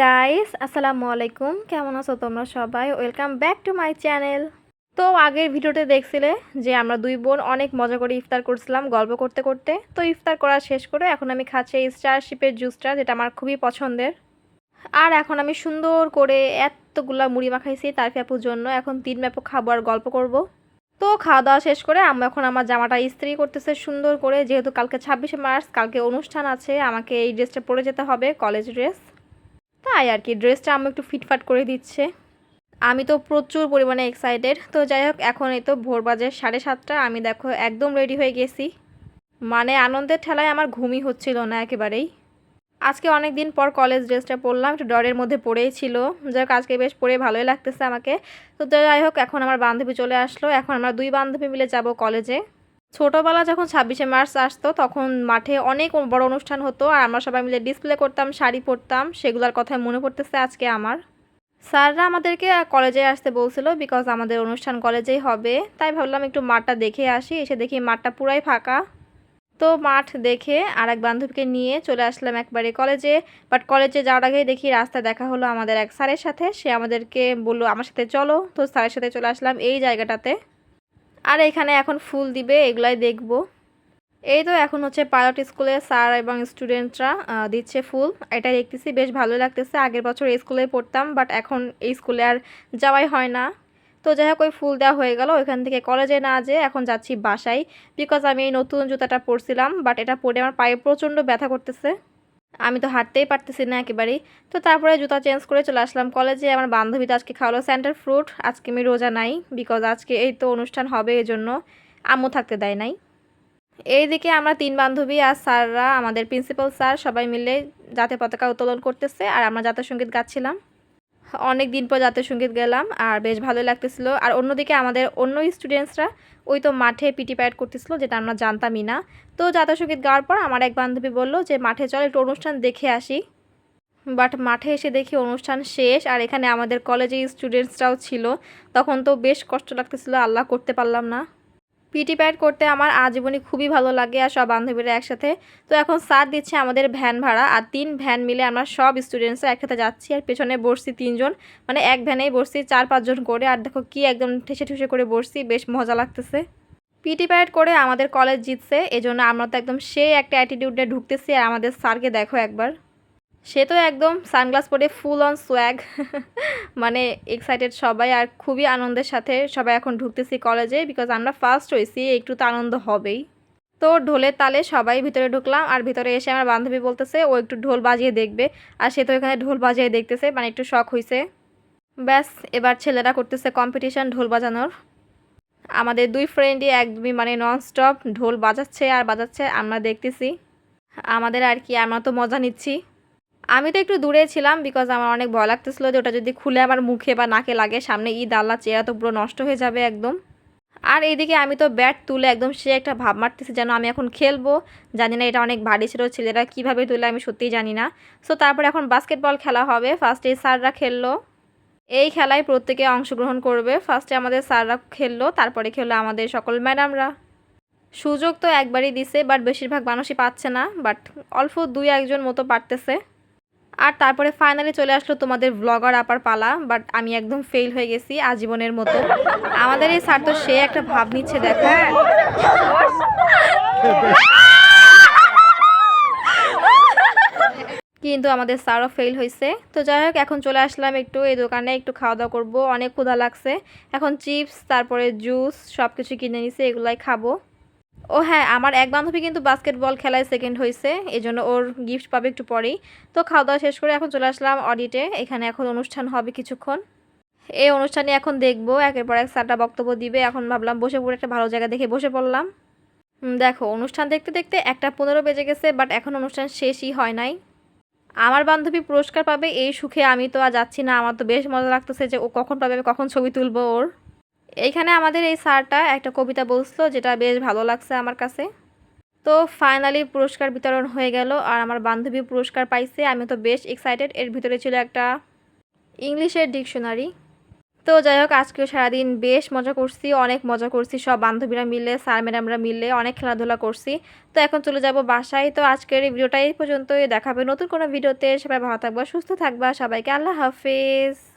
Guys আসসালামু আলাইকুম। কেমন আছো তোমরা সবাই? Welcome back to my channel তো আগের ভিডিওতে দেখছিলে যে আমরা দুই বোন অনেক মজা করে ইফতার করছিলাম গল্প করতে করতে। তো ইফতার করা শেষ করে এখন আমি খাচ্ছি স্টারশিপের জুসটা যেটা আমার খুবই পছন্দের। আর এখন আমি সুন্দর করে এতগুলা মুড়ি মাখাইছি তার ফ্যাপুর জন্য। এখন তিন ম্যাপও খাব আর গল্প করব। তো খাওয়া দাওয়া শেষ করে আমি এখন আমার জামাটা ইস্ত্রি করতেছে সুন্দর করে। যেহেতু কালকে ছাব্বিশে মার্চ, কালকে অনুষ্ঠান আছে, আমাকে এই ড্রেসটা পরে যেতে হবে কলেজ ড্রেস তাই আর কি ড্রেসটা আমি একটু ফিটফাট করে দিচ্ছে। আমি তো প্রচুর পরিমাণে এক্সাইটেড তো যাই হোক, এখন এই তো ভোর বাজে সাড়ে সাতটা, আমি দেখো একদম রেডি হয়ে গেছি। মানে আনন্দের ঠেলায় আমার ঘুমই হচ্ছিল না একেবারেই। আজকে অনেক দিন পর কলেজ ড্রেসটা পরলাম, একটু ডরের মধ্যে পরেই ছিল। যাই হোক, আজকে বেশ পরে ভালোই লাগতেছে আমাকে। তো যাই হোক, এখন আমার বান্ধবী চলে আসলো। এখন আমরা দুই বান্ধবী মিলে যাব কলেজে ছোটোবেলা যখন ছাব্বিশে মার্চ আসতো, তখন মাঠে অনেক বড় অনুষ্ঠান হতো আর আমরা সবাই মিলে ডিসপ্লে করতাম, শাড়ি পরতাম, সেগুলোর কথাই মনে পড়তেছে আজকে আমার। স্যাররা আমাদেরকে কলেজে আসতে বলছিল বিকজ আমাদের অনুষ্ঠান কলেজেই হবে, তাই ভাবলাম একটু মাঠটা দেখে আসি, এসে দেখি মাঠটা পুরাই ফাঁকা। তো মাঠ দেখে আর এক বান্ধবীকে নিয়ে চলে আসলাম একবারে কলেজে বাট কলেজে যাওয়ার আগে দেখি রাস্তায় দেখা হলো আমাদের এক স্যারের সাথে, সে আমাদেরকে বলল, আমার সাথে চলো। তো স্যারের সাথে চলে আসলাম এই জায়গাটাতে। আর এখানে এখন ফুল দিবে, এগুলাই দেখব। এই তো এখন হচ্ছে পাইলট স্কুলে স্যার এবং স্টুডেন্টরা দিচ্ছে ফুল। এটা দেখতেছি, বেশ ভালো লাগতেছে। আগের বছর এই স্কুলে পড়তাম, বাট এখন এই স্কুলে আর যাওয়াই হয় না। তো যাই হোক, ওই ফুল দেওয়া হয়ে গেল। ওইখান থেকে কলেজে না যেয়ে এখন যাচ্ছি বাসায়। বিকজ আমি এই নতুন জুতাটা পরছিলাম, বাট এটা পরে আমার পায়ে প্রচণ্ড ব্যথা করতেছে। আমি তো হাঁটতেই পারতেছি না একেবারেই। তো তারপরে জুতা চেঞ্জ করে চলে আসলাম কলেজে আমার বান্ধবী তো আজকে খাওয়ালো সেন্টার ফ্রুট আজকে আমি রোজা নাই বিকজ আজকে এই তো অনুষ্ঠান হবে এই জন্য আম্মু থাকতে দেয় নাই। এইদিকে আমরা তিন বান্ধবী আর স্যাররা, আমাদের প্রিন্সিপাল স্যার সবাই মিলে জাতীয় পতাকা উত্তোলন করতেছে। আর আমরা জাতীয় সংগীত গাচ্ছিলাম। অনেক দিন পর জাতীয় সংগীত গেলাম আর বেশ ভালো লাগতেছিল। আর অন্যদিকে আমাদের অন্য স্টুডেন্টসরা ওই তো মাঠে পিটি প্যাড করতেছিল, যেটা আমরা জানতামই না। তো জাতীয় সংগীত গাওয়ার পর আমার এক বান্ধবী বলল যে, মাঠে চল, একটু অনুষ্ঠান দেখে আসি। বাট মাঠে এসে দেখি অনুষ্ঠান শেষ আর এখানে আমাদের কলেজে স্টুডেন্টসরাও ছিল। তখন তো বেশ কষ্ট লাগতেছিল, আল্লাহ করতে পারলাম না। পিটি প্যাড করতে আমার আজীবনই খুবই ভালো লাগে আর সব বান্ধবীরা একসাথে। তো এখন স্যার দিচ্ছে আমাদের ভ্যান ভাড়া আর তিন ভ্যান মিলে আমরা সব স্টুডেন্টসরা একসাথে যাচ্ছি আর পেছনে বসছি তিনজন। মানে এক ভ্যানেই বসছি, চার পাঁচজন করে আর দেখো কি একদম ঠেসে ঠুসে করে বসছি, বেশ মজা লাগতেছে। পিটি প্যাড করে আমাদের কলেজ জিতছে, এজন্য আমরা তো একদম সেই একটা অ্যাটিটিউডে ঢুকতেছি আর আমাদের স্যারকে দেখো একবার। সে তো একদম সানগ্লাস পরে ফুল অন সোয়াগ মানে এক্সাইটেড সবাই আর খুবই আনন্দের সাথে সবাই এখন ঢুকতেছি কলেজে বিকজ আমরা ফার্স্ট হয়েছি, একটু তো আনন্দ হবেই। তো ঢোলের তালে সবাই ভিতরে ঢুকলাম আর ভিতরে এসে আমার বান্ধবী বলতেছে, ও একটু ঢোল বাজিয়ে দেখবে। আর সে তো এখানে ঢোল বাজিয়ে দেখতেছে মানে একটু শখ হয়েছে ব্যাস, এবার ছেলেরা করতেছে কম্পিটিশন ঢোল বাজানোর। আমাদের দুই ফ্রেন্ডই একদমই মানে নন স্টপ ঢোল বাজাচ্ছে আর বাজাচ্ছে, আমরা দেখতেছি। আমাদের আর কি, আমরা তো মজা নিচ্ছি। আমি তো একটু দূরে ছিলাম বিকজ আমার অনেক ভয় লাগতেছিলো যে ওটা যদি খুলে আমার মুখে বা নাকে লাগে, সামনে ঈদ, আল্লাহ চেয়ারা তো পুরো নষ্ট হয়ে যাবে একদম। আর এইদিকে আমি তো ব্যাট তুলে একদম সে একটা ভাব মারতেছি যেন আমি এখন খেলব। জানি না এটা অনেক ভারী ছিল, ছেলেরা কীভাবে তুলে আমি সত্যিই জানি না। সো তারপরে এখন বাস্কেটবল খেলা হবে। ফার্স্টে স্যাররা খেললো। এই খেলায় প্রত্যেকে অংশগ্রহণ করবে। ফার্স্টে আমাদের স্যাররা খেললো, তারপরে খেললো আমাদের সকল ম্যাডামরা। সুযোগ তো একবারই দিছে বাট বেশিরভাগ মানুষই পাচ্ছে না বাট অল্প দুই একজন মতো পারতেছে। আর তারপরে ফাইনালি চলে আসলো তোমাদের ব্লগার আপার পালা বাট আমি একদম ফেল হয়ে গেছি আজীবনের মতো। আমাদের এই স্যার তো সে একটা ভাব নিচ্ছে, দেখো। কিন্তু আমাদের স্যারও ফেল হয়েছে। তো যাই হোক, এখন চলে আসলাম একটু এই দোকানে, একটু খাওয়া দাওয়া করব। অনেক ক্ষুধা লাগছে। এখন চিপস তারপরে জুস সব কিছু কিনে নিছে, এগুলাই খাব। ও হ্যাঁ আমার এক বান্ধবী কিন্তু বাস্কেটবল খেলায় সেকেন্ড হয়েছে এই জন্য ওর গিফট পাবে একটু পরেই। তো খাওয়া দাওয়া শেষ করে এখন চলে আসলাম অডিটে এখানে এখন অনুষ্ঠান হবে কিছুক্ষণ। এই অনুষ্ঠানে এখন দেখব, একের পর এক স্যারটা বক্তব্য দিবে, এখন ভাবলাম বসে পড়ে একটা ভালো জায়গা দেখে বসে পড়লাম। দেখো, অনুষ্ঠান দেখতে দেখতে একটা পনেরো বেজে গেছে বাট এখন অনুষ্ঠান শেষই হয় নাই। আমার বান্ধবী পুরস্কার পাবে, এই সুখে আমি তো আর যাচ্ছি না, আমার তো বেশ মজা লাগতেছে যে ও কখন পাবে, আমি কখন ছবি তুলবো ওর। এইখানে আমাদের এই স্যারটা একটা কবিতা বলছিল, যেটা বেশ ভালো লাগছে আমার কাছে। তো ফাইনালি পুরস্কার বিতরণ হয়ে গেল, আর আমার বান্ধবী পুরস্কার পাইছে। আমি তো বেশ এক্সাইটেড এর ভিতরে ছিল একটা ইংলিশের ডিকশনারি তো যাই হোক, আজকেও সারাদিন বেশ মজা করছি, অনেক মজা করছি, সব বান্ধবীরা মিলে, স্যার ম্যাডামরা মিলে, অনেক খেলাধুলা করছি। তো এখন চলে যাব বাসায়। তো আজকের এই ভিডিওটা এই পর্যন্তই দেখাবে নতুন কোনো ভিডিওতে। সবাই ভালো থাকবা, সুস্থ থাকবা, সবাইকে আল্লাহ হাফেজ।